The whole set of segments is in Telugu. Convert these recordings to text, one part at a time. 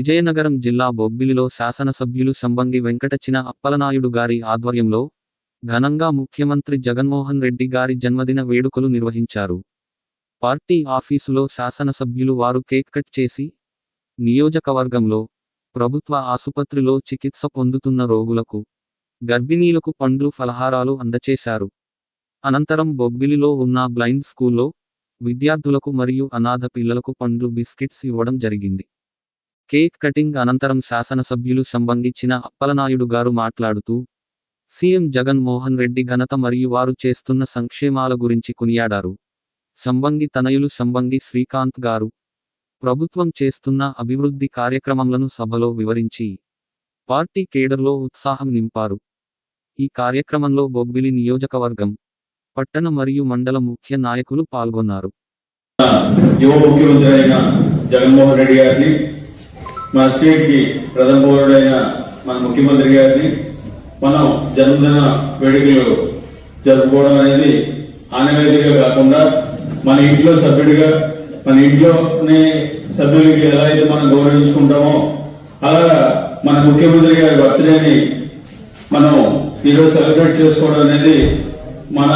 విజయనగరం జిల్లా బొబ్బిలిలో శాసనసభ్యులు సంబంగి వెంకటచిన అప్పలనాయుడు గారి ఆధ్వర్యంలో ఘనంగా ముఖ్యమంత్రి జగన్మోహన్ రెడ్డి గారి జన్మదిన వేడుకలు నిర్వహించారు. పార్టీ ఆఫీసులో శాసనసభ్యులు వారు కేక్ కట్ చేసి నియోజకవర్గంలో ప్రభుత్వ ఆసుపత్రిలో చికిత్స పొందుతున్న రోగులకు గర్భిణీలకు పండ్లు ఫలహారాలు అందచేశారు. అనంతరం బొబ్బిలిలో ఉన్న బ్లైండ్ స్కూల్లో విద్యార్థులకు మరియు అనాథ పిల్లలకు పండ్లు బిస్కెట్స్ ఇవ్వడం జరిగింది. కేక్ కటింగ్ అనంతరం శాసనసభ్యులు సంబంధించిన అప్పలనాయుడు గారు మాట్లాడుతూ సీఎం జగన్మోహన్ రెడ్డి ఘనత మరియు వారు చేస్తున్న సంక్షేమాల గురించి కొనియాడారు. సంబంగి తనయులు సంబంగి శ్రీకాంత్ గారు ప్రభుత్వం చేస్తున్న అభివృద్ధి కార్యక్రమలను సభలో వివరించి పార్టీ కేడర్లో ఉత్సాహం నింపారు. ఈ కార్యక్రమంలో బొబ్బిలి నియోజకవర్గం పట్టణ మరియు మండల ముఖ్య నాయకులు పాల్గొన్నారు. యువ ముఖ్యమంత్రి అయిన జగన్మోహన్ రెడ్డి గారిని మన స్టేట్కి ప్రథమ పౌరుడైన మన ముఖ్యమంత్రి గారిని మనం జన్మదిన వేడుకలు జరుపుకోవడం అనేది ఆనవేదిగా కాకుండా మన ఇంట్లో సభ్యుడిగా మన ఇంట్లోనే సభ్యులకి ఎలా అయితే మనం గౌరవించుకుంటామో అలా మన ముఖ్యమంత్రి గారి బర్త్డేని మనం ఈరోజు సెలబ్రేట్ చేసుకోవడం అనేది మన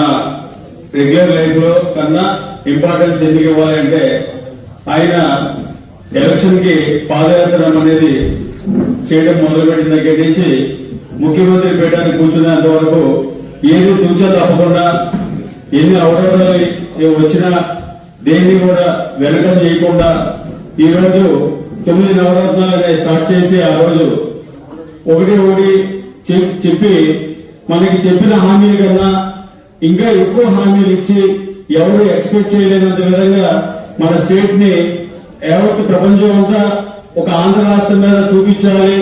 రెగ్యులర్ లైఫ్లో కన్నా ఇంపార్టెన్స్ ఎందుకు ఇవ్వాలంటే ఆయన ఎలక్షన్కి పాదయాత్ర అనేది చేయడం మొదలుపెట్టిన దగ్గర నుంచి ముఖ్యమంత్రి పీఠానికి కూర్చున్నంత వరకు ఏది తూచా తప్పకుండా ఎన్ని అవరోధాలు వచ్చినా దేన్ని కూడా వెనకం చేయకుండా ఈ రోజు తొమ్మిది నవరత్నాలు అనేది స్టార్ట్ చేసి ఆ రోజు ఒకటి ఒకటి చెప్- చెప్పి మనకి చెప్పిన హామీల కన్నా ఇంకా ఎక్కువ హామీలు ఇచ్చి ఎవరు ఎక్స్పెక్ట్ చేయలేనంత విధంగా మన స్టేట్ని యావత్ ప్రపంచం అంతా ఒక ఆంధ్ర రాష్ట్రం మీద చూపించాలి.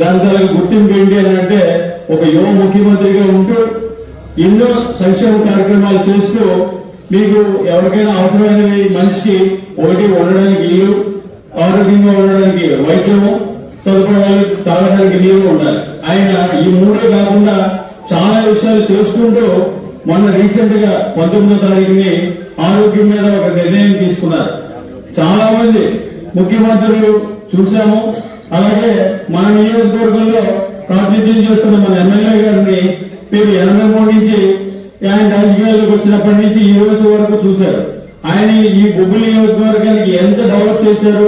దాని తలకు గుర్తింపు ఏంటి అని అంటే ఒక యువ ముఖ్యమంత్రిగా ఉంటూ ఎన్నో సంక్షేమ కార్యక్రమాలు చేస్తూ మీకు ఎవరికైనా అవసరమైనవి మనిషికి ఒకటి ఉండడానికి ఇల్లు ఆరోగ్యంగా ఉండడానికి వైద్యము సదుపాయాలు తాగడానికి నీరు ఉండాలి. ఆయన ఈ మూడే కాకుండా చాలా విషయాలు చేసుకుంటూ మొన్న రీసెంట్గా పంతొమ్మిదో తారీఖుని ఆరోగ్యం మీద ఒక నిర్ణయం తీసుకున్నారు. చాలా మంది ముఖ్యమంత్రులు చూసాము అలాగే మన నియోజకవర్గంలో ప్రాతినిధ్యం చేస్తున్న మన ఎమ్మెల్యే గారిని మీరు ఎనభై మూడు నుంచి ఆయన రాజకీయాల్లోకి వచ్చినప్పటి నుంచి ఈ రోజు వరకు చూశారు. ఆయన ఈ బొబ్బుల నియోజకవర్గానికి ఎంత డెవలప్ చేశారు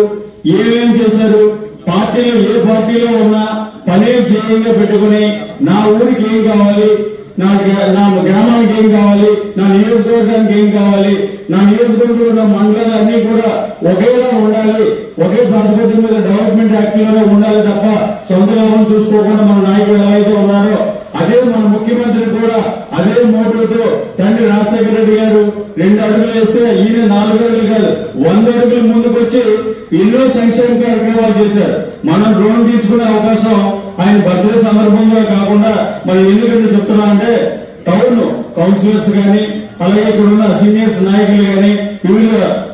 ఏమేం చేశారు పార్టీలో ఏ పార్టీలో ఉన్నా పనే ధ్యేయంగా పెట్టుకుని నా ఊరికి ఏం కావాలి నా నా గ్రామానికి ఏం కావాలి? నా నియోజకవర్గానికి ఏం కావాలి? నా నియోజకవర్గంలో ఉన్న మండలాలన్నీ కూడా ఒకేలా ఉండాలి. ఒకే ప్రాతిపదిక మీద డెవలప్మెంట్ యాక్ట్లోనే ఉండాలి తప్ప సొంత లాభం చూసుకోకుండా మన నాయకుడు ఎలా అయితే ఉన్నాడో అదే మన ముఖ్యమంత్రి కూడా అదే మోటోతో తండ్రి రాజశేఖర రెడ్డి గారు రెండు అడుగులు వేస్తే ఈయన నాలుగు అడుగులు కాదు వంద అడుగులు ముందుకు వచ్చి ఎన్నో సంక్షేమ కార్యక్రమాలు చేశారు. మనం రుణం తీసుకునే అవకాశం ఆయన బర్త్డే సందర్భంగా కాకుండా మరి ఎందుకంటే చెప్తున్నా అంటే టౌన్ కౌన్సిలర్స్ కానీ అలాగే ఇక్కడ ఉన్న సీనియర్స్ నాయకులు కానీ వివిధ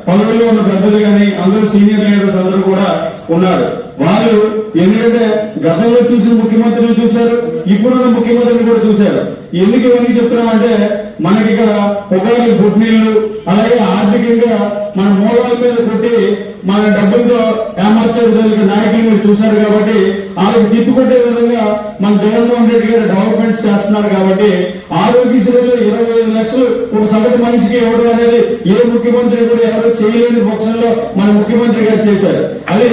పదవుల్లో ఉన్న పెద్దలు కానీ అందరూ సీనియర్ లీడర్స్ అందరూ కూడా ఉన్నారు. వాళ్ళు ఎందుకంటే గతంలో చూసిన ముఖ్యమంత్రులు చూశారు ఇప్పుడున్న ముఖ్యమంత్రిని కూడా చూశారు. ఎందుకు ఇవన్నీ చెప్తున్నాం అంటే మనకి ఇక్కడ పొగాకి పుట్టినీళ్ళు అలాగే ఆర్థికంగా మన మూలాల మీద కొట్టి మన డబ్బులతో ఏమార్చేందుకు నాయకులు మీరు చూశారు కాబట్టి వాళ్ళకి తిప్పుకొట్టే విధంగా మన జగన్మోహన్ రెడ్డి గారు డెవలప్మెంట్ చేస్తున్నారు కాబట్టి ఆరోగ్యశ్రీలో ఇరవై ఐదు లక్షలు ఒక సగటు మనిషికి ఇవ్వడం అనేది ఏ ముఖ్యమంత్రి కూడా ఎవరు చేయలేని పక్షంలో మన ముఖ్యమంత్రి గారు చేశారు. అది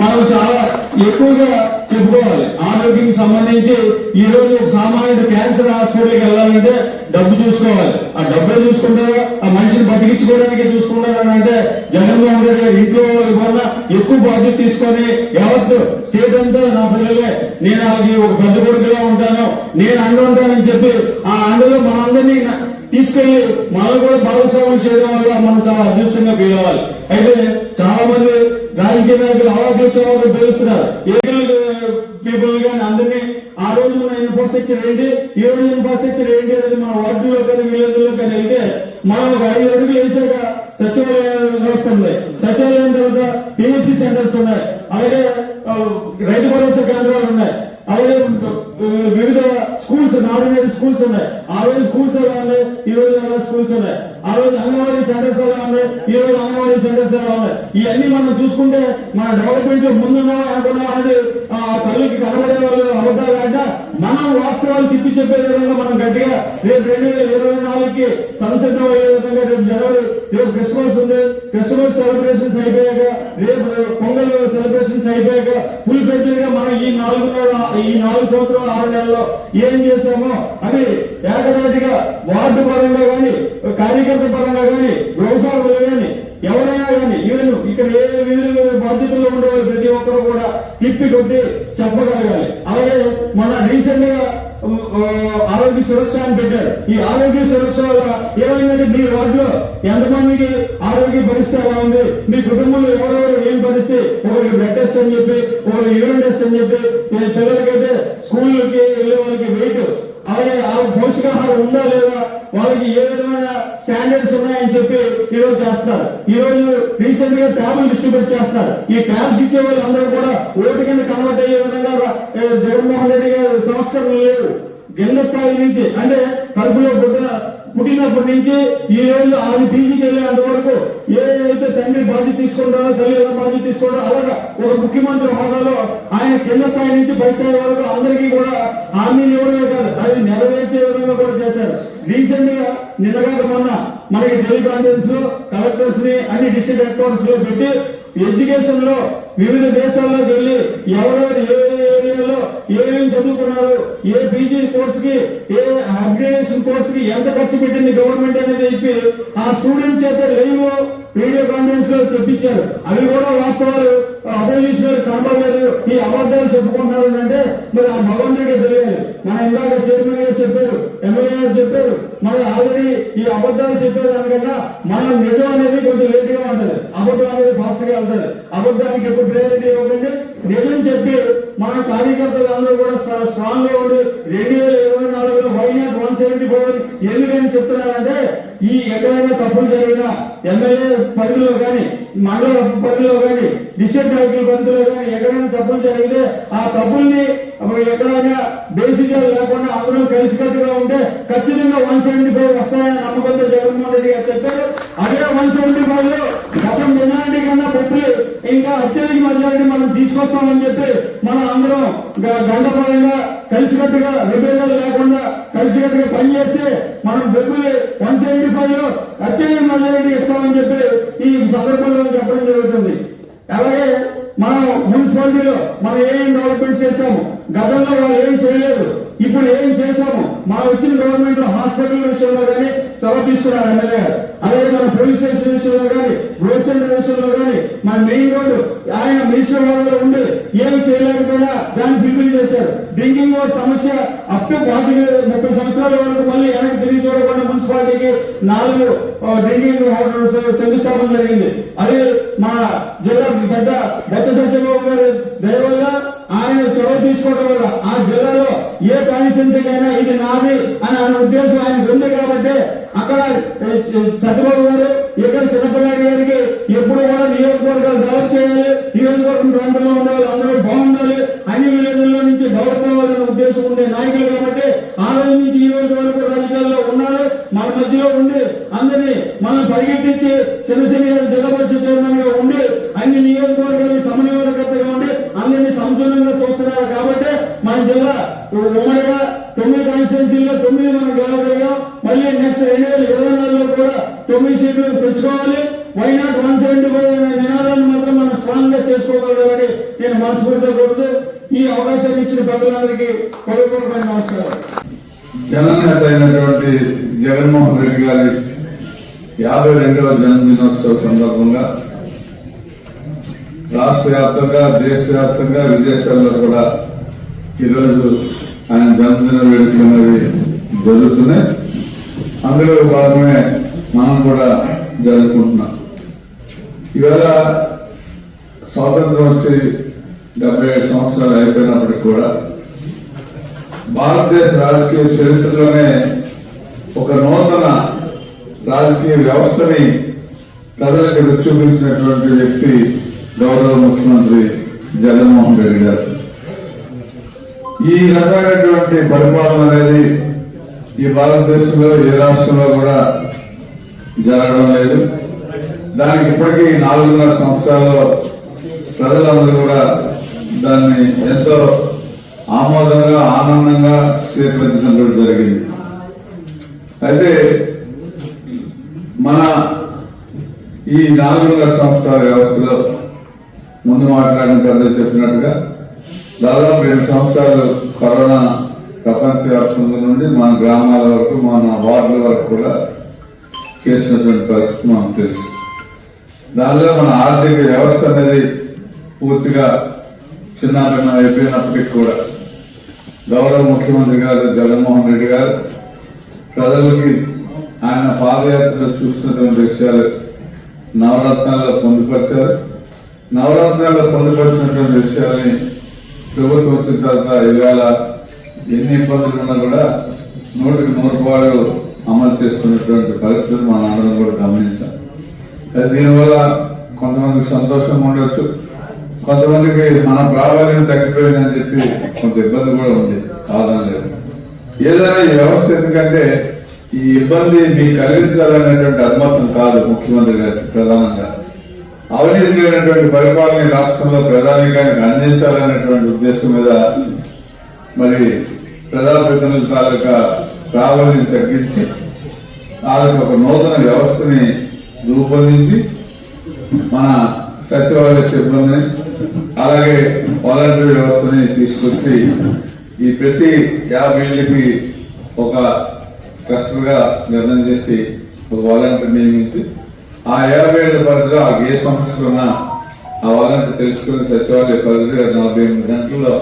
మనం చాలా ఎక్కువగా చెప్పుకోవాలి. ఆరోగ్యం సంబంధించి ఈ రోజు సామాన్యుడు క్యాన్సర్ హాస్పిటల్కి వెళ్ళాలంటే డబ్బు చూసుకోవాలి. ఆ డబ్బే చూసుకుంటారా? ఆ మనిషిని బతికించుకోవడానికి చూసుకుంటారా అంటే జగన్మోహన్ రెడ్డి గారు ఇంట్లో వాళ్ళ వల్ల ఎక్కువ బాధ్యత తీసుకొని యావత్తు స్టేట్ అంతా నా పిల్లలే నేను అది ఒక పెద్ద కొడుకులా ఉంటాను నేను అండ ఉంటానని చెప్పి ఆ అండలో మనందరినీ తీసుకెళ్ళి మనం కూడా భాగస్వామ్యం చేయడం వల్ల మనం చాలా అదృష్టంగా పిలవాలి అయితే చాలా మంది రాజకీయ నాయకులు అవార్డులు వాళ్ళు పిలుస్తున్నారు ఏకల్ పీపుల్ కానీ అందరినీ ఆ రోజు ఉన్న ఇన్ఫ్రాస్ట్రక్చర్ ఏంటి ఈ రోజు ఇన్ఫ్రాస్ట్రక్చర్ ఏంటి అనేది మన వార్డులో కానీ విలేజ్లో కానీ వెళ్తే మనం ఒక ఐదు అడుగులు వేసాక సచివాలయ వ్యవస్థ ఉంది సచివాలయం తర్వాత పిఎస్సి సెంటర్స్ ఉన్నాయి. అలాగే రైతు భరోసా కేంద్రాలు ఉన్నాయి. అలాగే వివిధ స్కూల్స్ నాడు స్కూల్స్ ఉన్నాయి. ఆ రోజు స్కూల్స్ ఎలా ఉన్నాయి? ఈ రోజు ఎలా స్కూల్స్ ఉన్నాయి? ఆ రోజు అంగన్వాడీ సెంటర్స్ ఎలా ఉన్నాయి ఈ రోజు అంగన్వాడీ సెంటర్స్ ఎలా ఉన్నాయి ఇవన్నీ మనం చూసుకుంటే మన డెవలప్మెంట్ ముందున్నా అనుకున్నా అనేది ఆ కళ్ళకి కనబడే వాళ్ళు అబద్ధాలు కాక మనం వాస్తవాలు తిప్పి చెప్పే విధంగా మనం గట్టిగా రేపు రెండు వేల ఇరవై నాలుగుకి సంసిద్ధం అయ్యే విధంగా రేపు జనవరి రేపు క్రిస్మస్ ఉంది. క్రిస్మస్ సెలబ్రేషన్స్ అయిపోయాక రేపు పొంగల్ సెలబ్రేషన్స్ అయిపోయాక ఫుల్ పెద్దగా గా మనం ఈ నాలుగు నెలల ఈ నాలుగు సంవత్సరాలు ఆరు నెలల్లో ఏం చేసామో అది ఏకదాటిగా వార్డు పరంగా కానీ కార్యకర్త పరంగా కానీ వ్యవసాయంలో కానీ ఎవరైనా కానీ ఈవెన్ ఇక్కడ ఏ విధులు బాధ్యతల్లో ఉండేవారు ప్రతి ఒక్కరు కూడా తిప్పి కొట్టి చెప్పగలగాలి. అలాగే మన రీసెంట్గా ఆరోగ్య సురక్ష అని పెట్టారు. ఈ ఆరోగ్య సురక్ష వల్ల ఏమైందంటే మీ వార్డులో ఎంతమందికి ఆరోగ్య పరిస్థితి ఎలా ఉంది? మీ కుటుంబంలో ఎవరెవరు ఏం పరిస్థితి? ఒకరికి బ్లడ్ టెస్ట్ అని చెప్పి ఒకరికి యూరిన్ టెస్ట్ అని చెప్పి పిల్లలకైతే స్కూల్కి వెళ్ళే వాళ్ళకి పౌష్టికాహారం ఉందా లేదా వాళ్ళకి ఏ విధమైన స్టాండర్డ్స్ ఉన్నాయని చెప్పి ఈరోజు చేస్తారు ఈ రోజు రీసెంట్గా ట్యాబ్లు డిస్ట్రిబ్యూట్ చేస్తారు ఈ ట్యాబ్స్ ఇచ్చే వాళ్ళందరూ కూడా ఓటు కింద కన్వర్ట్ అయ్యే విధంగా జగన్మోహన్ రెడ్డి గారు సంవత్సరం లేవు కింద స్థాయి నుంచి అంటే కడుపులో గుడ్డ పుట్టినప్పటి నుంచి ఈ రోజు ఆమె పీజీకి వెళ్ళేంత వరకు ఏదైతే తండ్రి బాధ్యత తీసుకుంటారో తల్లి ఎలా బాధ్యత తీసుకుంటారో అలాగా ఒక ముఖ్యమంత్రి హోదాలో ఆయన కింద స్థాయి నుంచి పై స్థాయి వరకు అందరికీ కూడా హామీలు ఇవ్వడమే కాదు అది నెరవేర్చే విధంగా కూడా చేశారు. రీసెంట్గా నిన్నగాక మొన్న మనకి టెలికాన్ఫరెన్స్ కలెక్టర్స్ని అన్ని డిస్ట్రిక్ట్ హెడ్ క్వార్టర్స్లో పెట్టి ఎడ్యుకేషన్లో వివిధ దేశాల్లోకి వెళ్ళి ఎవరెవరు ఏ ఏరియాలో ఏమేమి చదువుకున్నారు ఏ పీజీ కోర్స్కి ఏ అప్గ్రేడేషన్ కోర్స్కి ఎంత ఖర్చు పెట్టింది గవర్నమెంట్ అనేది చెప్పి ఆ స్టూడెంట్ చేత లైవ్ వీడియో కాన్ఫరెన్స్లో చెప్పించారు అవి కూడా వాస్తవాలు. అపోజిషన్ కనబడలేదు ఈ అబద్ధాలు చెప్పుకుంటున్నారు అంటే మరి ఆ భగవంతుడికి తెలియాలి. మన ఇందాక చైర్మన్ గారు చెప్పారు ఎమ్మెల్యే గారు చెప్పారు మరి ఆల్రెడీ ఈ అబద్ధాలు చెప్పే దానికన్నా మనం నిజం అనేది కొంచెం లేట్గా ఉంటది. అబద్ధం అనేది అబద్ధానికి ఎప్పుడు ప్రేరణ ఇవ్వకండి నిజం చెప్పి మన కార్యకర్తలు అందరూ కూడా స్ట్రాంగ్గా ఉండి రెండు వేల ఇరవై నాలుగులో వైనాట్ వన్ సెవెంటీ ఫోర్ ఎందుకని చెప్తున్నారంటే ఈ ఎక్కడైనా తప్పులు జరిగినా ఎమ్మెల్యే పరిధిలో కానీ మండల పరిధిలో కానీ డిస్ట్రిక్ట్ నాయకుల పరిధిలో కానీ ఎక్కడైనా తప్పులు జరిగితే ఆ తప్పుల్ని ఎక్కడైనా బేసిక్గా లేకుండా అందరం కలిసికట్టుగా ఉంటే ఖచ్చితంగా వన్ సెవెంటీ ఫైవ్ వస్తాయని నమ్మకంతో జగన్మోహన్ రెడ్డి గారు చెప్పారు. అదే వన్ సెవెంటీ ఫైవ్లో గతం మీద ఇంకా అత్యధిక మెజారిటీ మనం తీసుకొస్తామని చెప్పి మనం అందరం గ- కలిసికట్టుగా విభేదాలు లేకుండా కలిసికట్టుగా పనిచేస్తే మనం డబ్బులు వన్ సెవెంటీ ఫైవ్లో అత్యధిక మెజారిటీ ఇస్తామని చెప్పి ఈ సందర్భంలో చెప్పడం జరుగుతుంది. అలాగే మనం మున్సిపాలిటీలో మనం ఏం డెవలప్మెంట్ చేశాము. గతంలో వాళ్ళు ఏం చేయలేదు. ఇప్పుడు ఏం చేశాము? మా వచ్చిన గవర్నమెంట్ హాస్పిటల్ విషయంలో కానీ చొరవ తీసుకున్నారు ఎమ్మెల్యే గారు. అలాగే మన పోలీస్ స్టేషన్ విషయంలో కానీ రోడ్ సెంటర్ విషయంలో కానీ మన మెయిన్ రోడ్డు ఆయన మినిస్టర్ హోదాలో ఉండి ఏం చేయలేకపోయినా దాన్ని ఫిల్ఫిల్ చేశారు. డ్రింకింగ్ వాటర్ సమస్య అప్ టు ముప్పై సంవత్సరాల వరకు మళ్ళీ వెనక్కి తిరిగి చూడకుండా మున్సిపాలిటీకి నాలుగు డ్రింకింగ్ వాటర్ శంకుస్థాపన జరిగింది. అది మన జిల్లా పెద్ద పెద్ద సత్యబాబు గారి దయ వల్ల ఆయన చొరవ తీసుకోవడం వల్ల ఆ జిల్లాలో ఏ కాన్స్టిట్యున్సీకైనా ఇది నాది అని ఆయన ఉద్దేశం ఆయన ఉంది కాబట్టి అక్కడ సత్యబాబు గారు ఇక్కడ చిన్నపిల్లాడి గారికి ఎప్పుడు కూడా నియోజకవర్గాలు డెవలప్ చేయాలి నియోజకవర్గం ప్రాంతంలో ఉండే అందరూ బాగుండాలి అన్ని విలేజ్ల నుంచి డెవలప్ అవ్వాలనే ఉద్దేశం ఉండే నాయకులు కాబట్టి ఆ రోజు నుంచి ఈ రోజు వరకు రాజకీయాల్లో మన మధ్యలో ఉండి అందరినీ మనం పరిగెట్టించి చిన్నసిరి గారు జిల్లా చైర్మన్గా ఉండి అన్ని నియోజకవర్గాలు సమన్వయకర్తగా ఉండి అందరినీ సమతుల్యంగా చూస్తున్నారు కాబట్టి మన జిల్లా ఉమ్మడిగా తొమ్మిది కాన్స్టిట్యున్సీలో తొమ్మిది మనం గెలవగలిగాం. మళ్ళీ నెక్స్ట్ రెండు వేల ఇరవై నాలుగులో కూడా తొమ్మిది సీట్లు తెచ్చుకోవాలి వైనాట్ వన్ సెవెంటీ ఫైవ్ అనే నినాదాన్ని మాత్రం మనం స్ట్రాంగ్గా చేసుకోగలగాలని నేను మనస్ఫూర్తిగా కోరుతూ ఈ అవకాశాన్ని ఇచ్చిన పెద్దలందరికీ దేశవ్యాప్తంగా విదేశాల్లో కూడా ఈరోజు ఆయన జన్మదిన వేడుకలు అనేవి జరుగుతున్నాయి. అందులో భాగమే మనం కూడా జరుపుకుంటున్నాం. ఇవాళ స్వాతంత్రం వచ్చి డెబ్బై ఏడు సంవత్సరాలు అయిపోయినప్పటికి కూడా భారతదేశ రాజకీయ చరిత్రలోనే ఒక నూతన రాజకీయ వ్యవస్థని ప్రజలకు రుచి చూపించినటువంటి వ్యక్తి గౌరవ ముఖ్యమంత్రి జగన్మోహన్ రెడ్డి గారు. ఈ రకమైనటువంటి పరిపాలన అనేది ఈ భారతదేశంలో ఏ రాష్ట్రంలో కూడా జరగడం లేదు. దానికి ఇప్పటికీ నాలుగున్నర సంవత్సరాల్లో ప్రజలందరూ కూడా దాన్ని ఎంతో ఆమోదంగా ఆనందంగా స్వీకరించడం కూడా జరిగింది. అయితే మన ఈ నాలుగున్నర సంవత్సరాల వ్యవస్థలో ముందు మాట్లాడిన పెద్దలు చెప్పినట్టుగా దాదాపు రెండు సంవత్సరాలు కరోనా ప్రపంచవ్యాప్తంగా నుండి మన గ్రామాల వరకు మన వార్డుల వరకు కూడా చేసినటువంటి పరిస్థితి మనకు తెలుసు. దానిలో మన ఆర్థిక వ్యవస్థ అనేది పూర్తిగా చిన్న అయిపోయినప్పటికీ కూడా గౌరవ ముఖ్యమంత్రి గారు జగన్మోహన్ రెడ్డి గారు ప్రజలకి ఆయన పాదయాత్రలో చూసినటువంటి విషయాలు నవరత్నాల్లో పొందుపరిచారు. నవరత్నాల్లో పొందుపరిచినటువంటి విషయాల్ని ప్రభుత్వం వచ్చిన తర్వాత ఇవాళ ఎన్ని ఇబ్బందులు ఉన్నా కూడా నూటికి నూరు రూపాయలు అమలు చేసుకున్నటువంటి పరిస్థితి మన అందరం కూడా గమనించాం దీనివల్ల కొంతమందికి సంతోషం ఉండొచ్చు. కొంతమందికి మన ప్రాబల్యం తగ్గిపోయిందని చెప్పి కొంత ఇబ్బంది కూడా ఉంది. కాదని లేదు. ఏదైనా ఈ వ్యవస్థ ఎందుకంటే ఈ ఇబ్బంది మీకు కలిగించాలనేటువంటి అద్మతం కాదు ముఖ్యమంత్రి గారు ప్రధానంగా. అవినీతి లేనటువంటి పరిపాలన రాష్ట్రంలో ప్రధానికానికి అందించాలనేటువంటి ఉద్దేశం మీద మరి ప్రజాప్రతినిధుల తాలూకా ప్రాబల్యం తగ్గించి వాళ్ళకి ఒక నూతన వ్యవస్థని రూపొందించి మన సచివాలయ సిబ్బందిని అలాగే వాలంటీర్ వ్యవస్థని తీసుకొచ్చి ఈ ప్రతి యాభై ఏళ్ళకి ఒక ట్రస్ట్గా నిర్ణయం చేసి ఒక వాలంటీర్ నియమించి ఆ యాభై ఏళ్ళ పరిధిలో ఆ ఏ సమస్యలు ఉన్నా ఆ వాళ్ళంతా తెలుసుకుని సచివాలయ పరిధిలో నలభై ఎనిమిది గంటల్లో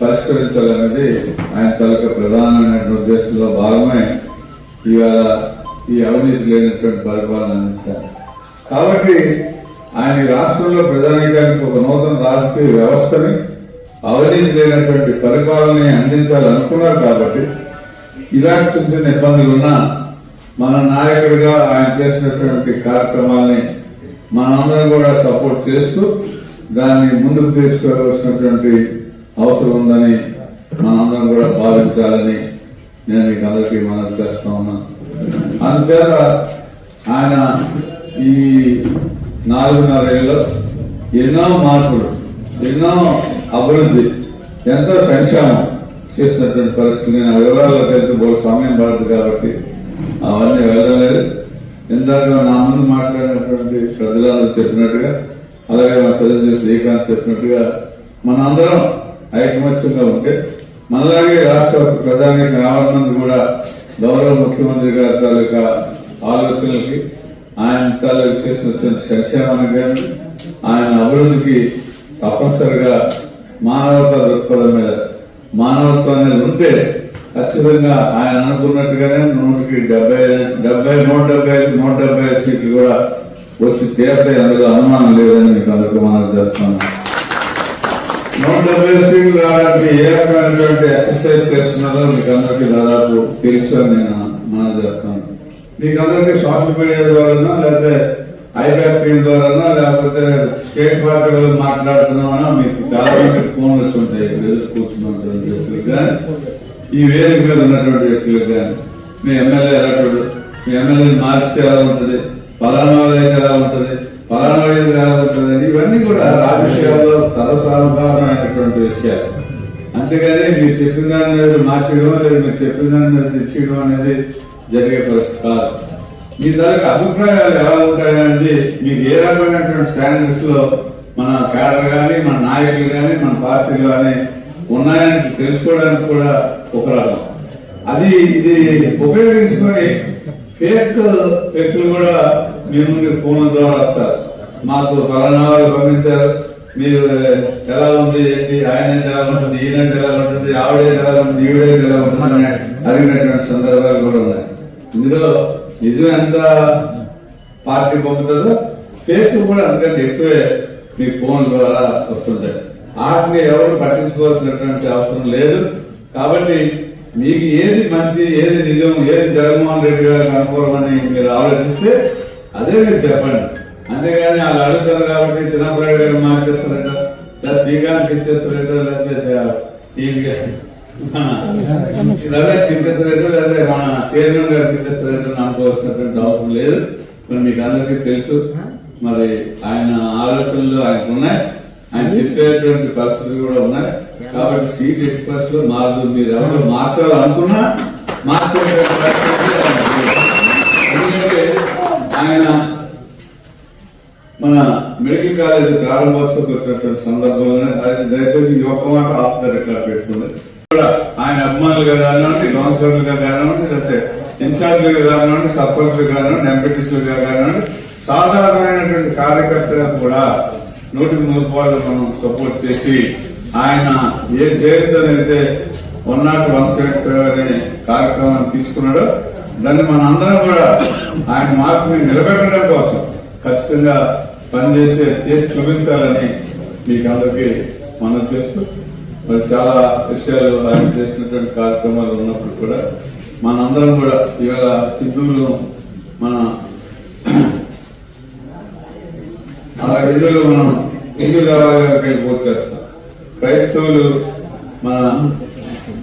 పరిష్కరించాలనేది ఆయన తాలూకా ప్రధానమైన ఉద్దేశంలో భాగమే ఇవాళ ఈ అవినీతి లేనటువంటి పరిపాలన అందించారు. కాబట్టి ఆయన రాష్ట్రంలో ప్రజానికానికి ఒక నూతన రాజకీయ వ్యవస్థని అవినీతి లేనటువంటి పరిపాలనని అందించాలనుకున్నారు కాబట్టి ఇలాంటి చిన్న చిన్న ఇబ్బందులు ఉన్నా మన నాయకుడిగా ఆయన చేసినటువంటి కార్యక్రమాల్ని మనందరం కూడా సపోర్ట్ చేస్తూ దాన్ని ముందుకు తీసుకెళ్ళవలసినటువంటి అవసరం ఉందని మనందరం కూడా భావించాలని నేను మీకు అందరికీ మనం చేస్తా ఉన్నాను అందుచేత ఆయన ఈ నాలుగున్నరేళ్ళలో ఎన్నో మార్పులు ఎన్నో అభివృద్ధి ఎంతో సంక్షేమం చేసినటువంటి పరిస్థితి. నేను ఆ వివరాల్లోకి వెళ్తే సమయం పడుతుంది కాబట్టి అవన్నీ వెళ్ళలేదు. ఇందాక నా ముందు మాట్లాడినటువంటి ప్రజలందరూ చెప్పినట్టుగా అలాగే మా చిరంజీవి శ్రీకాంత్ చెప్పినట్టుగా మనందరం ఐకమత్యంగా ఉంటే మనలాగే రాష్ట్ర ప్రధాని రావడం కూడా గౌరవ ముఖ్యమంత్రి గారి తాలూకా ఆలోచనలకి ఆయన తాలూకు చేసిన సంక్షేమానికి కానీ ఆయన అభివృద్ధికి తప్పనిసరిగా మానవతా దృక్పథం మీద మానవత్వం అనేది ఉంటే ఖచ్చితంగా ఆయన అనుకున్నట్టుగానే నూటికి డెబ్బై డెబ్బై నూట డెబ్బై ఐదు నూట డెబ్బై ఐదు సీట్లు కూడా వచ్చి తీరతాయి. అందులో అనుమానం లేదని మీకు అందరికీ మనం చేస్తాను నూట డెబ్బై సీట్లు రావడానికి ఏ రకమైనటువంటి ఎక్సర్సైజ్ చేస్తున్నారో మీకు అందరికీ దాదాపు తెలుసు అని నేను మనం చేస్తాను మీకు అందరికీ సోషల్ మీడియా ద్వారా లేకపోతే ఐప్యాడ్ టీం ద్వారా లేకపోతే స్టేట్ పార్టీలో మాట్లాడుతున్నామన్నా మీకు చాలా మంది ఫోన్లు వచ్చి ఉంటాయి కూర్చున్నటువంటి వ్యక్తులకు కానీ ఈ వేదిక మీద ఉన్నటువంటి వ్యక్తులకు కానీ మీ ఎమ్మెల్యే ఎలాంటి మీ ఎమ్మెల్యే మార్చితే ఎలా ఉంటుంది? పలానా ఎలా ఉంటుంది? పలానా ఎలా ఉంటుంది? ఇవన్నీ కూడా రాజకీయాల్లో సర్వసాధారణమైనటువంటి విషయాలు. అంతేగాని మీరు చెప్పిన దాని మీద మార్చడం లేదు మీరు చెప్పిన దాని మీద తెచ్చడం అనేది జరిగే పరిస్థితి కాదు. మీ తాలూకు అభిప్రాయాలు ఎలా ఉంటాయనేది మీకు ఏ రకమైనటువంటి స్టాండర్డ్స్లో మన క్యాడర్ కానీ మన నాయకులు కానీ మన పార్టీలు కానీ ఉన్నాయని తెలుసుకోవడానికి కూడా ఒక రకం అది ఇది ఉపయోగించుకొని ఫేక్ వ్యక్తులు కూడా మీ ముందు ఫోన్ ద్వారా వస్తారు. మాకు పలానా పంపించారు. మీరు ఎలా ఉంది ఏంటి ఆయన ఎలా ఉంటుంది ఈయన ఎలా ఉంటుంది ఆవిడ ఎలా ఉంటుంది ఈవిడే ఎలా ఉంటుంది అని అడిగినటువంటి సందర్భాలు కూడా ఉన్నాయి. ఇందులో నిజం ఎంత పార్టీ పంపుతుందో ఫేక్ కూడా అంతకంటే ఎక్కువే మీ ఫోన్ ద్వారా వస్తుంటాయి. వాటిని ఎవరు పట్టించుకోవాల్సినటువంటి అవసరం లేదు. కాబట్టి మీకు ఏది మంచి ఏది నిజం ఏది జగన్మోహన్ రెడ్డి గారికి అనుకూలమని మీరు ఆలోచిస్తే అదే మీరు చెప్పండి. అంతేగాని వాళ్ళు అడుగుతారు కాబట్టి చిన్నప్పటి గారు మార్చేస్తారట లేదా శ్రీకాంత్ ఇచ్చేస్తారట లేకపోతే ఈ లేదా చింతిస్తున్నట్టు మన చైర్మన్ గారు చింతిస్తున్నట్టు అనుకోవాల్సినటువంటి అవసరం లేదు. మరి మీకు అందరికీ తెలుసు. మరి ఆయన ఆలోచనలు ఆయనకు ఉన్నాయి ఆయన చెప్పేటువంటి పరిస్థితులు కూడా ఉన్నాయి. కాబట్టి సీట్ ఎట్టి పరిస్థితులు మారదు. మీరు ఎవరు మార్చాలనుకున్నా మార్చేటువంటి ఎందుకంటే ఆయన మన మెడికల్ కాలేజ్ ప్రారంభోత్సవం వచ్చినటువంటి సందర్భంలోనే దయచేసి ఈ ఒక్క మాట ఆఫ్ ద రికార్డ్ పెట్టుకుంది కూడా ఆయన అభిమానులుగా కానివ్వండి కౌన్సిలర్లుగా కానివ్వండి లేకపోతే ఇన్ఛార్జ్లుగా కానివ్వండి సర్పంచ్లుగా కానివ్వండి ఎంపీటీసీలుగా కానివ్వండి సాధారణమైనటువంటి కార్యకర్తగా కూడా నూటికి నూరు పాళ్ళు మనం సపోర్ట్ చేసి ఆయన ఏ జయంతనైతే వన్ నాట్ వన్ సెవెంటీ అనే కార్యక్రమాన్ని తీసుకున్నాడో దాన్ని మన అందరం కూడా ఆయన మార్పుని నిలబెట్టడం కోసం ఖచ్చితంగా పనిచేసే చేసి చూపించాలని మీకు అందరికీ మనం చేస్తూ మరి చాలా విషయాలు ఆయన చేసినటువంటి కార్యక్రమాలు ఉన్నప్పుడు కూడా మనందరం కూడా ఇవాళ సిద్ధులను మన ఆ రోజుల్లో మనం హిందూ దేవాలయాలకు వెళ్ళి పూర్తి చేస్తాం. క్రైస్తవులు మన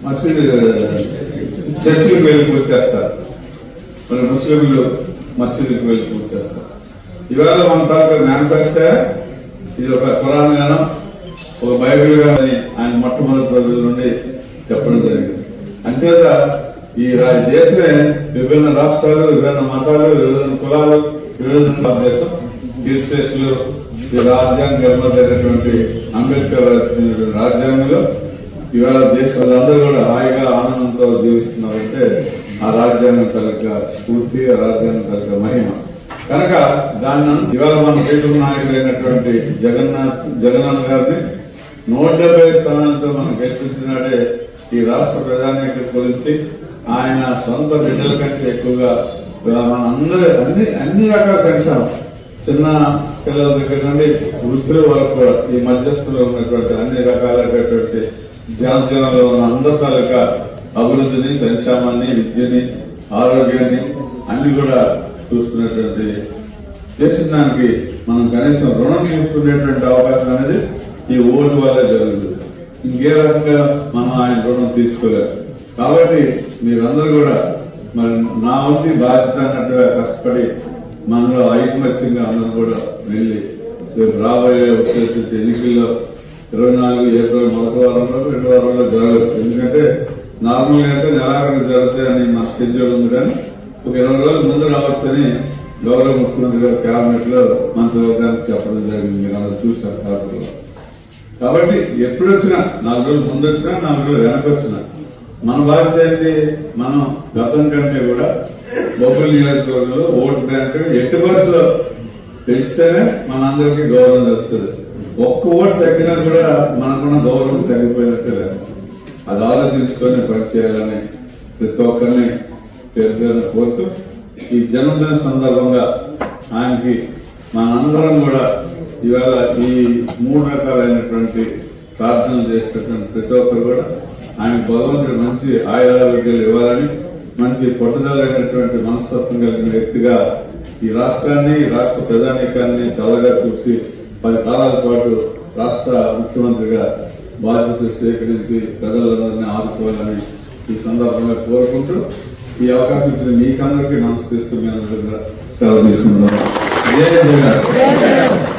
మసీదు చర్చికి వెళ్ళి పూర్తి చేస్తారు. మన ముస్లింలు మసీదుకి వెళ్ళి పూర్తి చేస్తారు. ఇవాళ మన తాలూకా మేనిఫెస్టో ఇది ఒక పురాణ గానం ఒక బైబిల్ గాని ఆయన మొట్టమొదటి రోజుల నుండి చెప్పడం జరిగింది. అంతేత ఈ దేశమే విభిన్న రాష్ట్రాలు విభిన్న మతాలు వివిధ కులాలు వివిధ దేశం తీర్చేసులు ఈ రాజ్యాంగం గెలవదైనటువంటి అంబేద్కర్ రాజ్యాంగంలో ఇవాళ దేశాలందరూ కూడా హాయిగా ఆనందంతో జీవిస్తున్నారంటే ఆ రాజ్యాంగం తలక స్ఫూర్తి ఆ రాజ్యాంగం తలక మహిమ. కనుక దాన్ని ఇవాళ మన ప్రీతం నాయకులైనటువంటి జగన్నాథ్ జగన్నాథ్ గారిని నూట డెబ్బై స్థానాలతో మనం గెలిపించినాడే ఈ రాష్ట్ర ప్రధాని గురించి ఆయన సొంత బిడ్డల కంటే ఎక్కువగా మన అందరి అన్ని అన్ని రకాల సంక్షేమం. చిన్న పిల్లల దగ్గర నుండి వృద్ధుల వరకు కూడా ఈ మధ్యస్థులు ఉన్నటువంటి అన్ని రకాలైనటువంటి జనజనంలో ఉన్న అందరి తాలూకా అభివృద్ధిని సంక్షేమాన్ని విద్యని ఆరోగ్యాన్ని అన్ని కూడా చూసుకునేటువంటి చేసిన దానికి మనం కనీసం రుణం తీసుకునేటువంటి అవకాశం అనేది ఈ ఓటు వల్లే జరుగుతుంది. ఇంకే రకంగా మనం ఆయన రుణం తీర్చుకోలేదు కాబట్టి మీరందరూ కూడా మరి నా వంటి బాధ్యత అన్నట్టుగా కష్టపడి మనలో ఐకమత్యంగా అందరం కూడా వెళ్ళి రేపు రాబోయే వచ్చేటువంటి ఎన్నికల్లో ఇరవై నాలుగు ఏప్రిల్ మొదటి వారంలో రెండు వారంలో జరగచ్చు. ఎందుకంటే నార్మల్గా అయితే నెలాఖరు జరుగుతాయని మా షెడ్యూల్ ఉంది కానీ ఒక ఇరవై రోజుల ముందు రావచ్చని గౌరవ ముఖ్యమంత్రి గారు కేబినెట్లో మంత్రివర్గానికి చెప్పడం జరిగింది. మీరు అందరూ చూశారు కాబట్టి ఎప్పుడు వచ్చినా నాలుగు రోజులు ముందు వచ్చినా నాలుగు రోజులు వెనక వచ్చినా మన బాధ్యత ఏంటి మనం గతం కంటే కూడా లోకల్ నియోజకవర్గంలో ఓటు బ్యాంక్ ఎట్టి బస్సులో పెంచితేనే మనందరికీ గౌరవం దొరుకుతుంది ఒక్క ఓటు తగ్గినా కూడా మనకున్న గౌరవం తగ్గిపోయినట్టు లేదు. అది ఆలోచించుకొని పనిచేయాలని ప్రతి ఒక్కరిని పేరు కోరుతూ ఈ జన్మదిన సందర్భంగా ఆయనకి మనందరం కూడా ఇవాళ ఈ మూడు రకాలైనటువంటి ప్రార్థనలు చేసినటువంటి ప్రతి ఒక్కరు కూడా ఆయన భగవంతుడు మంచి ఆయురారోగ్యాలు ఇవ్వాలని మంచి పట్టుదలైనటువంటి మనస్తత్వం కలిగిన వ్యక్తిగా ఈ రాష్ట్రాన్ని రాష్ట్ర ప్రజానీకాన్ని చల్లగా చూసి పది కాలాల పాటు రాష్ట్ర ముఖ్యమంత్రిగా బాధ్యతలు స్వీకరించి ప్రజలందరినీ ఆదుకోవాలని ఈ సందర్భంగా కోరుకుంటూ ఈ అవకాశం ఇచ్చిన మీకందరికీ నమస్కరిస్తూ మీ అందరూ కూడా సెలవు తీసుకుంటాం జగన్